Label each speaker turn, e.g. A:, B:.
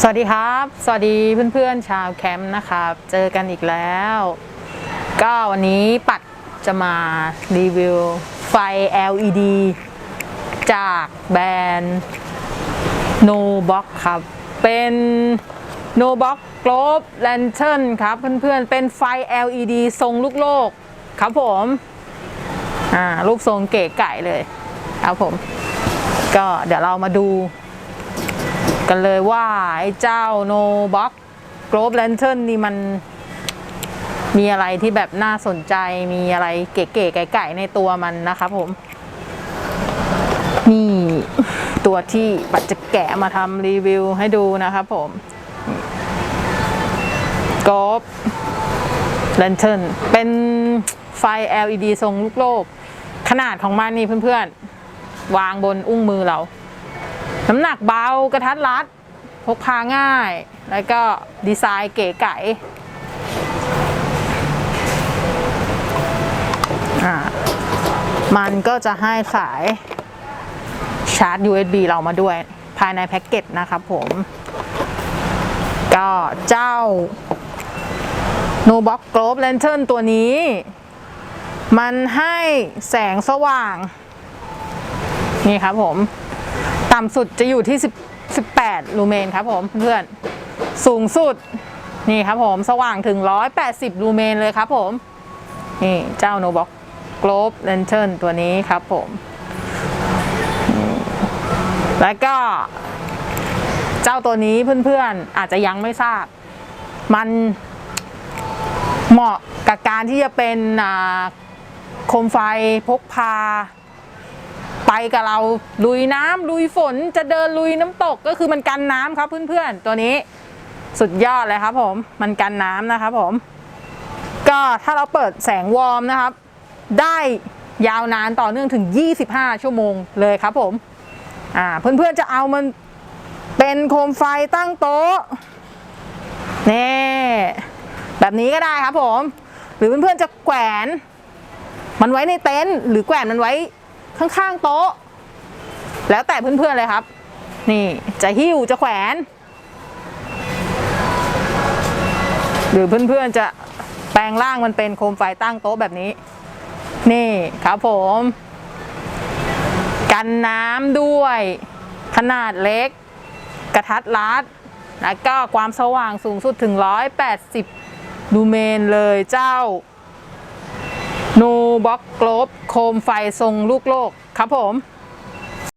A: สวัสดีครับ สวัสดีเพื่อนๆชาวแคมป์นะครับ เจอกันอีกแล้ว ก็วันนี้ปัดจะมารีวิวไฟ LED จากแบรนด์ No Box ครับ เป็น No Box Globe Lantern ครับเพื่อนๆ เป็นไฟ LED ทรงลูกโลกครับผมอ่ารูปทรงเก๋ไก่เลยครับผม ก็เดี๋ยวเรามาดู กันเลยว่าไอ้เจ้า No Box Globe Lantern นี่มันมีอะไรที่แบบน่าสนใจมีอะไรเก๋ๆไก่ๆในตัวมันนะครับผม นี่ตัวที่ปัดจะแกะมาทำรีวิวให้ดูนะครับผม Globe Lantern เป็นไฟ LED ทรงลูกโลก ขนาดของมันนี่เพื่อนๆ วางบนอุ้งมือเรา น้ำหนักเบากระทัดรัด พกพาง่าย แล้วก็ดีไซน์เก๋ไก๋อ่ามันก็จะให้สายชาร์จ USB เรามาด้วยภายในแพ็กเกจนะครับผม ก็เจ้า No Box Globe Lantern ตัวนี้ มันให้แสงสว่าง นี่ครับผม ต่ำสุดจะอยู่ที่10 18 ลูเมนครับผมเพื่อนสูงสุดนี่ครับผมสว่างถึง 180 ลูเมนเลยครับผม นี่เจ้า No Box Globe Lantern ตัวนี้ครับผม แล้วก็ เจ้าตัวนี้เพื่อนๆ อาจจะยังไม่ทราบ มันเหมาะกับการที่จะเป็นโคมไฟพกพา กับเราลุยน้ำลุยฝนจะเดินลุยน้ำตกก็คือมันกันน้ำครับเพื่อนๆ ตัวนี้สุดยอดเลยครับผมมันกันน้ำนะครับผม ก็ถ้าเราเปิดแสงวอร์มนะครับ ได้ยาวนานต่อเนื่องถึง 25 ชั่วโมงเลยครับผมอ่าเพื่อนๆจะเอามันเป็นโคมไฟตั้งโต๊ะนี่แบบนี้ก็ได้ครับผม หรือเพื่อนๆจะแขวนมันไว้ในเต็นท์หรือแขวนมันไว้ ข้างๆโต๊ะ แล้วแต่เพื่อนๆเลยครับ นี่จะหิ้วจะแขวน หรือเพื่อนๆจะแปลงร่างมันเป็นโคมไฟตั้งโต๊ะแบบนี้ นี่ครับผม กันน้ำด้วย ขนาดเล็ก กระทัดรัดแล้วก็ความสว่างสูงสุดถึง 180ลูเมนเลยเจ้า บ็อกโกลบโคมไฟทรงลูกโลกครับผม